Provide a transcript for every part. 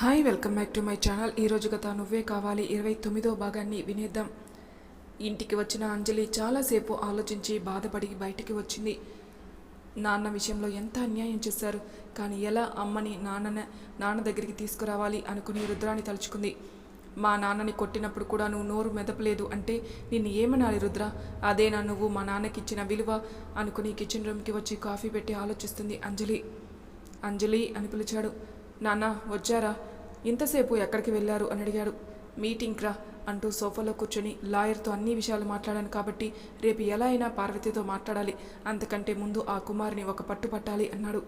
Hi welcome back to my channel ఈరోజు గత నువ్వే కావాలి. ఇరవై తొమ్మిదో భాగాన్ని వినేద్దాం. ఇంటికి వచ్చిన అంజలి చాలాసేపు ఆలోచించి బాధపడి బయటికి వచ్చింది. నాన్న విషయంలో ఎంత అన్యాయం చేశారు? కానీ ఎలా అమ్మని నాన్న నాన్న దగ్గరికి తీసుకురావాలి అనుకుని రుద్రాన్ని తలుచుకుంది. మా నాన్నని కొట్టినప్పుడు కూడా నువ్వు నోరు మెదపలేదు అంటే నిన్ను ఏమనాలి రుద్ర? అదేనా నువ్వు మా నాన్నకి ఇచ్చిన విలువ? అనుకుని కిచెన్ రూమ్కి వచ్చి కాఫీ పెట్టి ఆలోచిస్తుంది అంజలి. అంజలి అని పిలిచాడు. నాన్న వచ్చారా? ఇంతసేపు ఎక్కడికి వెళ్ళారు? అని అడిగాడు. మీటింగ్ రా అంటూ సోఫాలో కూర్చొని లాయర్తో అన్ని విషయాలు మాట్లాడాను కాబట్టి రేపు ఎలా అయినా పార్వతితో మాట్లాడాలి. అంతకంటే ముందు ఆ కుమార్ని ఒక పట్టు పట్టాలి అన్నాడు.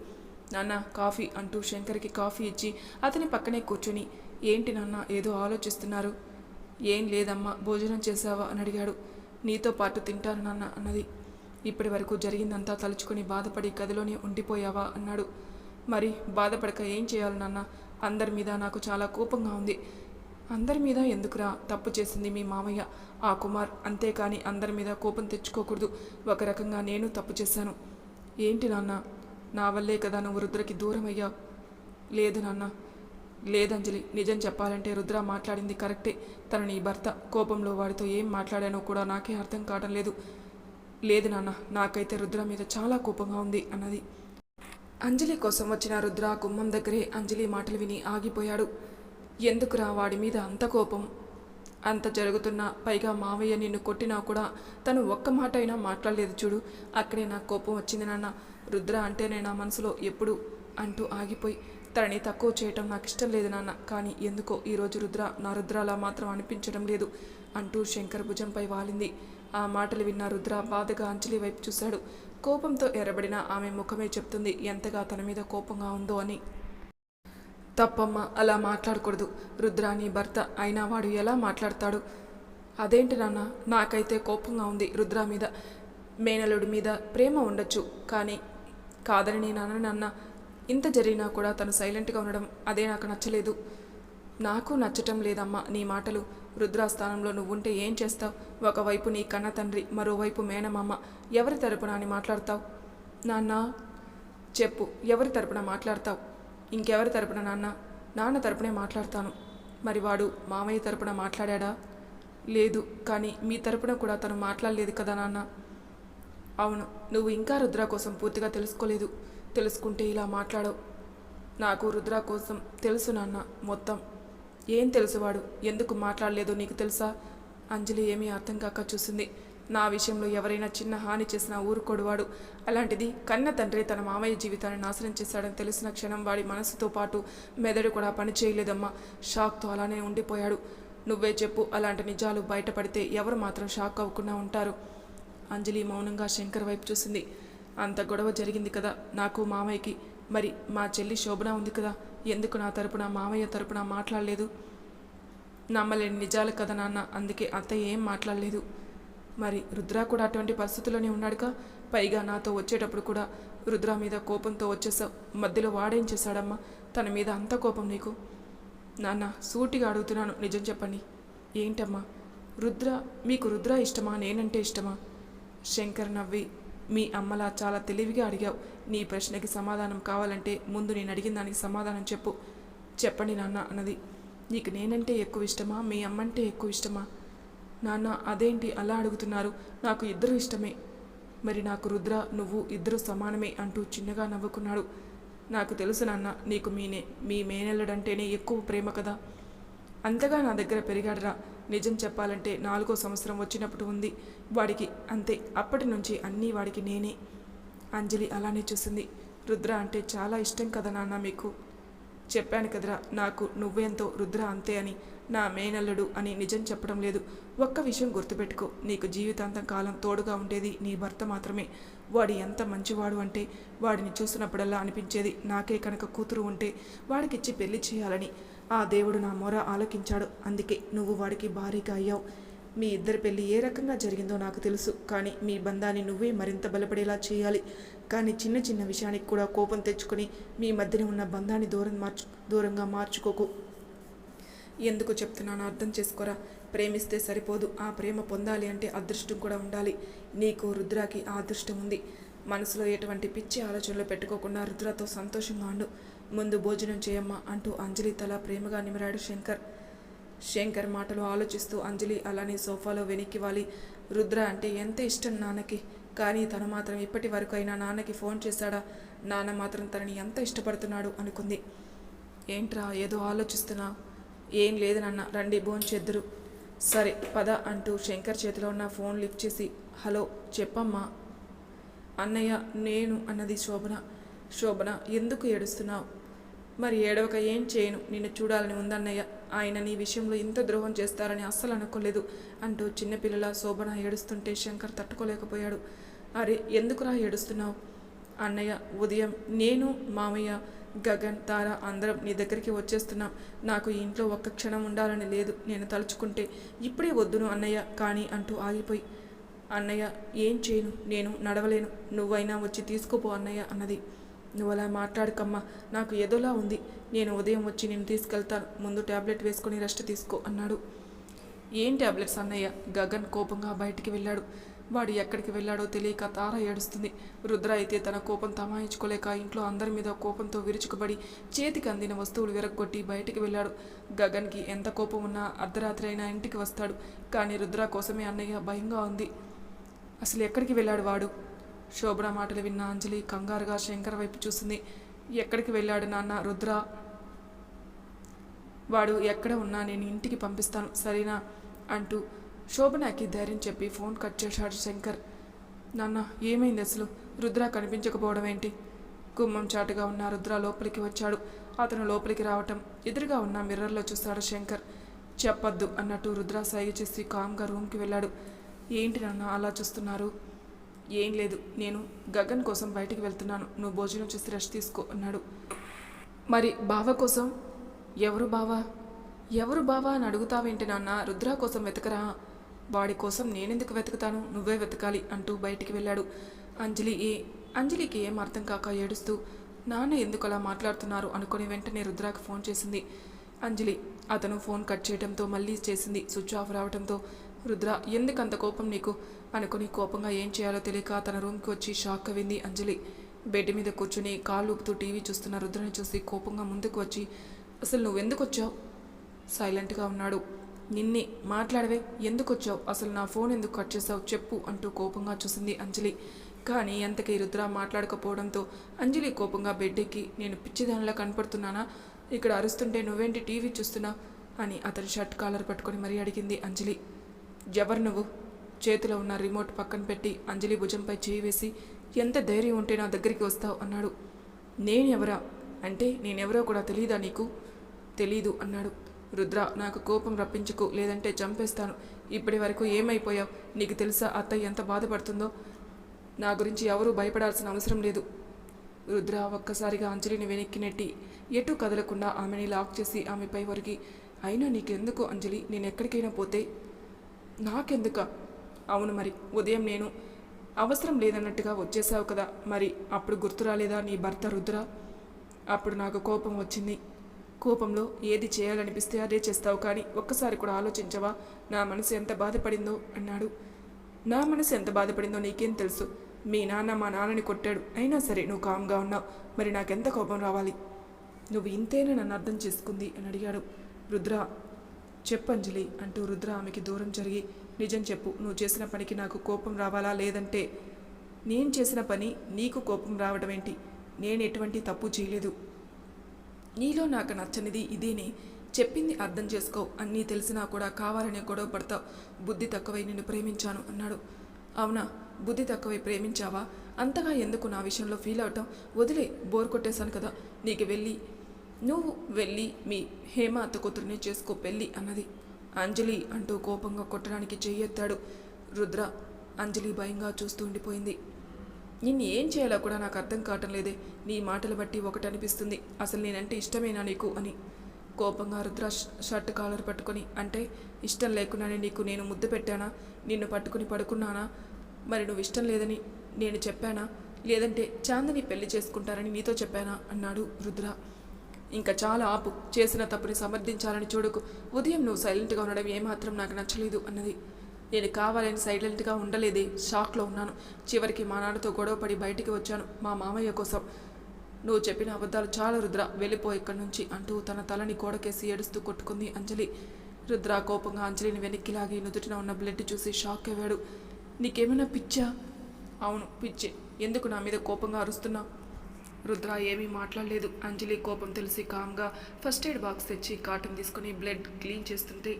నాన్న కాఫీ అంటూ శంకర్కి కాఫీ ఇచ్చి అతని పక్కనే కూర్చొని ఏంటి నాన్న ఏదో ఆలోచిస్తున్నారు? ఏం లేదమ్మా భోజనం చేశావా? అని అడిగాడు. నీతో పాటు తింటాను నాన్న అన్నది. ఇప్పటి వరకు జరిగిందంతా తలుచుకొని బాధపడి గదిలోనే ఉండిపోయావా? అన్నాడు. మరి బాధపడక ఏం చేయాలి నాన్న? అందరి మీద నాకు చాలా కోపంగా ఉంది. అందరి మీద ఎందుకురా తప్పు చేసింది మీ మామయ్య? ఆ కుమార్ అంతేకాని అందరి మీద కోపం తెచ్చుకోకూడదు. ఒక రకంగా నేను తప్పు చేశాను. ఏంటి నాన్న? నా వల్లే కదా నువ్వు రుద్రకి దూరం అయ్యావు లేదు నాన్న. లేదంజలి నిజం చెప్పాలంటే రుద్ర మాట్లాడింది కరెక్టే. తన నీ భర్త కోపంలో వాడితో ఏం మాట్లాడానో కూడా నాకే అర్థం కావడం లేదు. లేదు నాన్న నాకైతే రుద్ర మీద చాలా కోపంగా ఉంది అన్నది. అంజలి కోసం వచ్చిన రుద్ర గుమ్మం దగ్గరే అంజలి మాటలు విని ఆగిపోయాడు. ఎందుకురా వాడి మీద అంత కోపం? అంత జరుగుతున్నా పైగా మావయ్య నిన్ను కొట్టినా కూడా తను ఒక్క మాట అయినా మాట్లాడలేదు చూడు. అక్కడే నాకు కోపం వచ్చింది నాన్న. రుద్ర అంటేనే నా మనసులో ఎప్పుడు అంటూ ఆగిపోయి తనని తక్కువ చేయటం నాకు ఇష్టం లేదు నాన్న. కానీ ఎందుకో ఈరోజు రుద్ర నా రుద్రలా మాత్రం అనిపించడం లేదు అంటూ శంకర్ భుజంపై వాలింది. ఆ మాటలు విన్న రుద్ర బాధగా అంజలి వైపు చూశాడు. కోపంతో ఎర్రబడిన ఆమె ముఖమే చెప్తుంది ఎంతగా తన మీద కోపంగా ఉందో అని. తప్పమ్మ అలా మాట్లాడకూడదు. రుద్రాని భర్త అయినా వాడు ఎలా మాట్లాడతాడు? అదేంటి నాన్న నాకైతే కోపంగా ఉంది రుద్ర మీద. మేనలుడి మీద ప్రేమ ఉండొచ్చు కానీ కాదని నేను నాన్న. ఇంత జరిగినా కూడా తను సైలెంట్గా ఉండడం అదే నాకు నచ్చలేదు. నాకు నచ్చటం లేదమ్మా నీ మాటలు. రుద్రాస్థానంలో నువ్వుంటే ఏం చేస్తావు? ఒకవైపు నీ కన్న తండ్రి మరోవైపు మేనమామ. ఎవరి తరపున అని మాట్లాడతావు? నాన్న చెప్పు ఎవరి తరపున మాట్లాడతావు? ఇంకెవరి తరపున నాన్న? నాన్న తరపునే మాట్లాడతాను. మరి వాడు మామయ్య తరపున మాట్లాడా లేదు కానీ మీ తరపున కూడా తను మాట్లాడలేదు కదా నాన్న? అవును నువ్వు ఇంకా రుద్ర కోసం పూర్తిగా తెలుసుకోలేదు. తెలుసుకుంటే ఇలా మాట్లాడవు. నాకు రుద్ర కోసం తెలుసు నాన్న మొత్తం. ఏం తెలుసువాడు? ఎందుకు మాట్లాడలేదో నీకు తెలుసా? అంజలి ఏమీ అర్థం కాక చూసింది. నా విషయంలో ఎవరైనా చిన్న హాని చేసినా ఊరుకోడువాడు. అలాంటిది కన్న తండ్రి తన మామయ్య జీవితాన్ని నాశనం చేశాడని తెలిసిన క్షణం వాడి మనసుతో పాటు మెదడు కూడా పని చేయలేదమ్మా. షాక్తో అలానే ఉండిపోయాడు. నువ్వే చెప్పు అలాంటి నిజాలు బయటపడితే ఎవరు మాత్రం షాక్ అవ్వకుండా ఉంటారు? అంజలి మౌనంగా శంకర్ వైపు చూసింది. అంత గొడవ జరిగింది కదా నాకు మామయ్యకి. మరి మా చెల్లి శోభన ఉంది కదా? ఎందుకు నా తరపున మామయ్య తరపున మాట్లాడలేదు? నమ్మలేని నిజాలు కదా నాన్న అందుకే అత్తయ్య ఏం మాట్లాడలేదు. మరి రుద్ర కూడా అటువంటి పరిస్థితుల్లోనే ఉన్నాడుగా పైగా నాతో వచ్చేటప్పుడు కూడా రుద్ర మీద కోపంతో వచ్చేసావు. మధ్యలో వాడేం చేశాడమ్మా? తన మీద అంత కోపం నీకు? నాన్న సూటిగా అడుగుతున్నాను నిజం చెప్పండి. ఏంటమ్మా? రుద్ర మీకు రుద్ర ఇష్టమా? నేనంటే ఇష్టమా? శంకర్ నవ్వి మీ అమ్మలా చాలా తెలివిగా అడిగావు. నీ ప్రశ్నకి సమాధానం కావాలంటే ముందు నేను అడిగిన దానికి సమాధానం చెప్పు. చెప్పండి నాన్న అన్నది. నీకు నేనంటే ఎక్కువ ఇష్టమా? మీ అమ్మంటే ఎక్కువ ఇష్టమా? నాన్న అదేంటి అలా అడుగుతున్నారు? నాకు ఇద్దరు ఇష్టమే. మరి నాకు రుద్ర నువ్వు ఇద్దరు సమానమే అంటూ చిన్నగా నవ్వుకున్నాడు. నాకు తెలుసు నాన్న నీకు మీనే మీ మేనల్లుడంటేనే ఎక్కువ ప్రేమ కదా. అంతగా నా దగ్గర పెరిగాడురా. నిజం చెప్పాలంటే నాలుగో సంవత్సరం వచ్చినప్పుడు ఉంది. వాడికి అంతే. అప్పటి నుంచి అన్నీ వాడికి నేనే. అంజలి అలానే చూసింది. రుద్ర అంటే చాలా ఇష్టం కదా నాన్న మీకు? చెప్పాను కదరా నాకు నువ్వెంతో రుద్ర అంతే అని నా మేనల్లుడు అని నిజం చెప్పడం లేదు. ఒక్క విషయం గుర్తుపెట్టుకో. నీకు జీవితాంతం కాలం తోడుగా ఉండేది నీ భర్త మాత్రమే. వాడు ఎంత మంచివాడు అంటే వాడిని చూసినప్పుడల్లా అనిపించేది నాకే కనుక కూతురు ఉంటే వాడికిచ్చి పెళ్ళి చేయాలని. ఆ దేవుడు నా మొర ఆలకించాడు. అందుకే నువ్వు వాడికి భారీగా అయ్యావు. మీ ఇద్దరి పెళ్ళి ఏ రకంగా జరిగిందో నాకు తెలుసు. కానీ మీ బంధాన్ని నువ్వే మరింత బలపడేలా చేయాలి. కానీ చిన్న చిన్న విషయానికి కూడా కోపం తెచ్చుకొని మీ మధ్యన ఉన్న బంధాన్ని దూరం మార్చు దూరంగా మార్చుకోకు. ఎందుకు చెప్తున్నానో అర్థం చేసుకోరా? ప్రేమిస్తే సరిపోదు. ఆ ప్రేమ పొందాలి అంటే అదృష్టం కూడా ఉండాలి. నీకు రుద్రాకి ఆ అదృష్టం ఉంది. మనసులో ఎటువంటి పిచ్చి ఆలోచనలు పెట్టుకోకుండా రుద్రతో సంతోషంగా ఉండు. ముందు భోజనం చేయమ్మా అంటూ అంజలి తల ప్రేమగా నిమిరాడు శంకర్. శంకర్ మాటలు ఆలోచిస్తూ అంజలి అలానే సోఫాలో వెనక్కి వాలి రుద్ర అంటే ఎంత ఇష్టం నాన్నకి? కానీ తను మాత్రం ఇప్పటి వరకు అయినా నాన్నకి ఫోన్ చేశాడా? నాన్న మాత్రం తనని ఎంత ఇష్టపడుతున్నాడు అనుకుంది. ఏంట్రా ఏదో ఆలోచిస్తున్నావు ఏం లేదు నాన్న రండి భోంచెద్దురు సరే పద అంటూ శంకర్ చేతిలో ఉన్న ఫోన్ లిఫ్ట్ చేసి హలో చెప్పమ్మా. అన్నయ్య నేను అన్నది శోభన. శోభన ఎందుకు ఏడుస్తున్నావు? మరి ఏడవక ఏం చేయను? నిన్ను చూడాలని ఉందన్నయ్య. ఆయన నీ విషయంలో ఇంత ద్రోహం చేస్తారని అస్సలు అనుకోలేదు అంటూ చిన్నపిల్లల శోభన ఏడుస్తుంటే శంకర్ తట్టుకోలేకపోయాడు. అరే ఎందుకురా ఏడుస్తున్నావు? అన్నయ్య ఉదయం నేను మామయ్య గగన్ తార అందరం నీ దగ్గరికి వచ్చేస్తున్నాం. నాకు ఇంట్లో ఒక్క క్షణం ఉండాలని లేదు. నేను తలుచుకుంటే ఇప్పుడే వద్దును అన్నయ్య కానీ అంటూ ఆగిపోయి. అన్నయ్య ఏం చేయను? నేను నడవలేను. నువ్వైనా వచ్చి తీసుకుపో అన్నయ్య అన్నది. నువ్వు అలా మాట్లాడకమ్మా నాకు ఏదోలా ఉంది. నేను ఉదయం వచ్చి నేను తీసుకెళ్తాను ముందు ట్యాబ్లెట్ వేసుకొని రెస్ట్ తీసుకో అన్నాడు. ఏం ట్యాబ్లెట్స్ అన్నయ్య? గగన్ కోపంగా బయటికి వెళ్ళాడు. వాడు ఎక్కడికి వెళ్ళాడో తెలియక తార ఏడుస్తుంది. రుద్ర అయితే తన కోపం తమాయించుకోలేక ఇంట్లో అందరి మీద కోపంతో విరుచుకుపడి చేతికి అందిన వస్తువులు విరగొట్టి బయటికి వెళ్ళాడు. గగన్కి ఎంత కోపం ఉన్నా అర్ధరాత్రి అయినా ఇంటికి వస్తాడు. కానీ రుద్ర కోసమే అన్నయ్య భయంగా ఉంది. అసలు ఎక్కడికి వెళ్ళాడు వాడు? శోభన మాటలు విన్న అంజలి కంగారుగా శంకర్ వైపు చూసింది. ఎక్కడికి వెళ్ళాడు నాన్న రుద్ర? వాడు ఎక్కడ ఉన్నా నేను ఇంటికి పంపిస్తాను సరేనా? అంటూ శోభనకి ధైర్యం చెప్పి ఫోన్ కట్ చేశాడు శంకర్. నాన్న ఏమైంది అసలు? రుద్ర కనిపించకపోవడం ఏంటి? గుమ్మం చాటుగా ఉన్న రుద్ర లోపలికి వచ్చాడు. అతను లోపలికి రావటం ఎదురుగా ఉన్న మిర్రర్లో చూశాడు శంకర్. చెప్పొద్దు అన్నట్టు రుద్ర సైగ చేసి కామ్గా రూమ్కి వెళ్ళాడు. ఏంటి నాన్న అలా చూస్తున్నారు? ఏం లేదు నేను గగన్ కోసం బయటికి వెళ్తున్నాను. నువ్వు భోజనం చేసి రెస్ట్ తీసుకో అన్నాడు. మరి బావ కోసం? ఎవరు బావా? ఎవరు బావా అని అడుగుతావేంటి నాన్న? రుద్ర కోసం వెతకరా? వాడి కోసం నేనెందుకు వెతుకుతాను? నువ్వే వెతకాలి అంటూ బయటికి వెళ్ళాడు. అంజలి ఏ అంజలికి ఏం అర్థం కాక ఏడుస్తూ నాన్న ఎందుకు అలా మాట్లాడుతున్నారు? అనుకుని వెంటనే రుద్రాకి ఫోన్ చేసింది. అంజలి అతను ఫోన్ కట్ చేయడంతో మళ్ళీ చేసింది స్విచ్ ఆఫ్ రావడంతో రుద్ర ఎందుకు అంత కోపం నీకు? అనుకుని కోపంగా ఏం చేయాలో తెలియక తన రూమ్కి వచ్చి షాక్ అవింది అంజలి. బెడ్ మీద కూర్చుని కాళ్ళు ఊపుతూ టీవీ చూస్తున్న రుద్రని చూసి కోపంగా ముందుకు వచ్చి అసలు నువ్వెందుకు వచ్చావు సైలెంట్గా ఉన్నాడు. నిన్నే మాట్లాడవే ఎందుకు వచ్చావు అసలు నా ఫోన్ ఎందుకు కట్ చేసావు? చెప్పు అంటూ కోపంగా చూసింది అంజలి. కానీ ఎంతకీ రుద్ర మాట్లాడకపోవడంతో అంజలి కోపంగా బెడ్ నేను పిచ్చిదానిలా కనపడుతున్నానా? ఇక్కడ అరుస్తుంటే నువ్వేంటి టీవీ చూస్తున్నా? అని అతని షర్ట్ కాలర్ పట్టుకొని మరీ అడిగింది అంజలి. ఎవరు నువ్వు? చేతిలో ఉన్న రిమోట్ పక్కన పెట్టి అంజలి భుజంపై చేయి వేసి ఎంత ధైర్యం ఉంటే నా దగ్గరికి వస్తావు? అన్నాడు. నేనెవరా అంటే నేనెవరో కూడా తెలియదా నీకు? తెలీదు అన్నాడు. రుద్ర నాకు కోపం రప్పించుకు లేదంటే చంపేస్తాను. ఇప్పటి వరకు ఏమైపోయావు? నీకు తెలుసా అత్తయ్య ఎంత బాధపడుతుందో? నా గురించి ఎవరూ భయపడాల్సిన అవసరం లేదు. రుద్ర ఒక్కసారిగా అంజలిని వెనక్కి నెట్టి ఎటు కదలకుండా ఆమెని లాక్ చేసి ఆమెపై ఒరిగి అయినా నీకెందుకు అంజలి? నేను ఎక్కడికైనా పోతే నాకెందుక? అవును మరి ఉదయం నేను అవసరం లేదన్నట్టుగా వచ్చేసావు కదా మరి అప్పుడు గుర్తు రాలేదా నీ భర్త రుద్ర? అప్పుడు నాకు కోపం వచ్చింది. కోపంలో ఏది చేయాలనిపిస్తే అదే చేస్తావు కానీ ఒక్కసారి కూడా ఆలోచించవా? నా మనసు ఎంత బాధపడిందో అన్నాడు. నా మనసు ఎంత బాధపడిందో నీకేం తెలుసు? మీ నాన్న మా నాన్నని కొట్టాడు. అయినా సరే నువ్వు కామ్గా ఉన్నావు. మరి నాకెంత కోపం రావాలి? నువ్వు ఇంతేనా నన్ను అర్థం చేసుకుంది అని అడిగాడు. రుద్ర చెప్పంజలి అంటూ రుద్ర ఆమెకి దూరం జరిగి నిజం చెప్పు నువ్వు చేసిన పనికి నాకు కోపం రావాలా లేదంటే? నేను చేసిన పని నీకు కోపం రావడం ఏంటి నేను ఎటువంటి తప్పు చేయలేదు. నీలో నాకు నచ్చనిది ఇదేనే. చెప్పింది అర్థం చేసుకో అన్నీ తెలిసినా కూడా కావాలనే గొడవ పడతావు. బుద్ధి తక్కువై నిన్ను ప్రేమించాను అన్నాడు. అవునా? బుద్ధి తక్కువై ప్రేమించావా? అంతగా ఎందుకు నా విషయంలో ఫీల్ అవటం? వదిలే బోర్ కొట్టేశాను కదా. నీకు వెళ్ళి నువ్వు వెళ్ళి మీ హేమ అత్త కూతురుని చేసుకో పెళ్ళి అన్నది. అంజలి అంటూ కోపంగా కొట్టడానికి చెయ్యెత్తాడు. రుద్ర అంజలి భయంగా చూస్తూ ఉండిపోయింది. నిన్ను ఏం చేయాలో కూడా నాకు అర్థం కావటం లేదే. నీ మాటలు బట్టి ఒకటి అనిపిస్తుంది అసలు నేనంటే ఇష్టమేనా నీకు అని. కోపంగా రుద్ర షర్ట్ కాలర్ పట్టుకొని అంటే ఇష్టం లేకుండానే నీకు నేను ముద్దు పెట్టానా? నిన్ను పట్టుకుని పడుకున్నానా? మరి నువ్వు ఇష్టం లేదని నేను చెప్పానా? లేదంటే చాందని పెళ్ళి చేసుకుంటారని నీతో చెప్పానా? అన్నాడు రుద్ర. ఇంకా చాలా ఆపు చేసిన తప్పుని సమర్థించాలని చూడకు. ఉదయం నువ్వు సైలెంట్గా ఉండడం ఏమాత్రం నాకు నచ్చలేదు అన్నది. నేను కావాలని సైలెంట్గా ఉండలేదే షాక్లో ఉన్నాను. చివరికి మా నాన్నతో గొడవపడి బయటికి వచ్చాను మా మామయ్య కోసం. నువ్వు చెప్పిన అబద్ధాలు చాలా రుద్ర వెళ్ళిపో ఇక్కడి నుంచి అంటూ తన తలని గోడకేసి ఏడుస్తూ కొట్టుకుంది అంజలి. రుద్ర కోపంగా అంజలిని వెనక్కి లాగి నుదుటిన ఉన్న బ్లడ్ చూసి షాక్ అయ్యాడు. నీకేమైనా పిచ్చా? అవును పిచ్చి. ఎందుకు నా మీద కోపంగా అరుస్తున్నావు? రుద్ర ఏమీ మాట్లాడలేదు. అంజలి కోపం తెలిసి కామ్గా ఫస్ట్ ఎయిడ్ బాక్స్ తెచ్చి కాటన్ తీసుకుని బ్లడ్ క్లీన్ చేస్తుంటే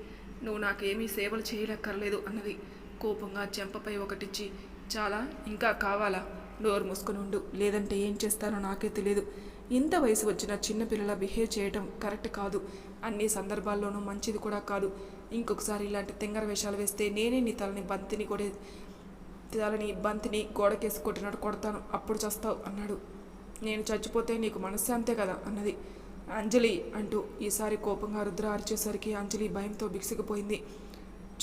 నువ్వు నాకేమీ సేవలు చేయలేక్కర్లేదు అన్నది. కోపంగా చెంపపై ఒకటిచ్చి చాలా ఇంకా కావాలా? డోర్ మూసుకొని ఉండు. లేదంటే ఏం చేస్తానో నాకే తెలియదు ఇంత వయసు వచ్చిన చిన్నపిల్లల బిహేవ్ చేయటం కరెక్ట్ కాదు. అన్ని సందర్భాల్లోనూ మంచిది కూడా కాదు. ఇంకొకసారి ఇలాంటి తెంగర వేషాలు వేస్తే నేనే నీ తలని బంతిని కొడే తలని బంతిని గోడకేసి కొట్టినట్టు కొడతాను. అప్పుడు చేస్తావు అన్నాడు. నేను చచ్చిపోతే నీకు మనశ్శాంతే కదా అన్నది. అంజలి అంటూ ఈసారి కోపంగా రుద్ర అరిచేసరికి అంజలి భయంతో బిగుసుకుపోయింది.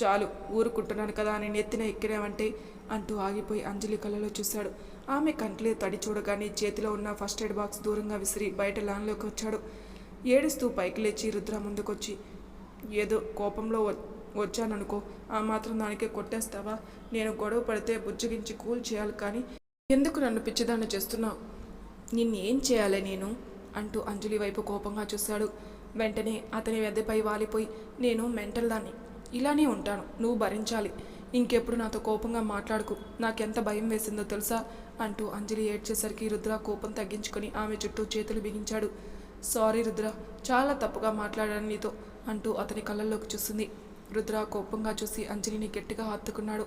చాలు ఊరుకుంటున్నాను కదా అని నెత్తిన ఎక్కినావంటే అంటూ ఆగిపోయి అంజలి కళ్ళలో చూశాడు. ఆమె కంట్లే తడి చూడగానే చేతిలో ఉన్న ఫస్ట్ ఎయిడ్ బాక్స్ దూరంగా విసిరి బయట లాన్లోకి వచ్చాడు. ఏడుస్తూ పైకి లేచి రుద్ర ముందుకొచ్చి ఏదో కోపంలో వచ్చాననుకో ఆ మాత్రం దానికే కొట్టేస్తావా? నేను గొడవ పడితే బుజ్జగించి కూల్ చేయాలి కానీ ఎందుకు నన్ను పిచ్చిదాన్ని చేస్తున్నావు? నిన్నేం చేయాలి నేను? అంటూ అంజలి వైపు కోపంగా చూశాడు. వెంటనే అతని వెద్దపై వాలిపోయి నేను మెంటల్ దాన్ని. ఇలానే ఉంటాను నువ్వు భరించాలి. ఇంకెప్పుడు నాతో కోపంగా మాట్లాడుకు నాకెంత భయం వేసిందో తెలుసా? అంటూ అంజలి ఏడ్చేసరికి రుద్ర కోపం తగ్గించుకొని ఆమె చుట్టూ చేతులు బిగించాడు. సారీ రుద్ర చాలా తప్పుగా మాట్లాడాను నీతో అంటూ అతని కళ్ళల్లోకి చూస్తుంది రుద్ర కోపంగా చూసి అంజలిని గట్టిగా హత్తుకున్నాడు.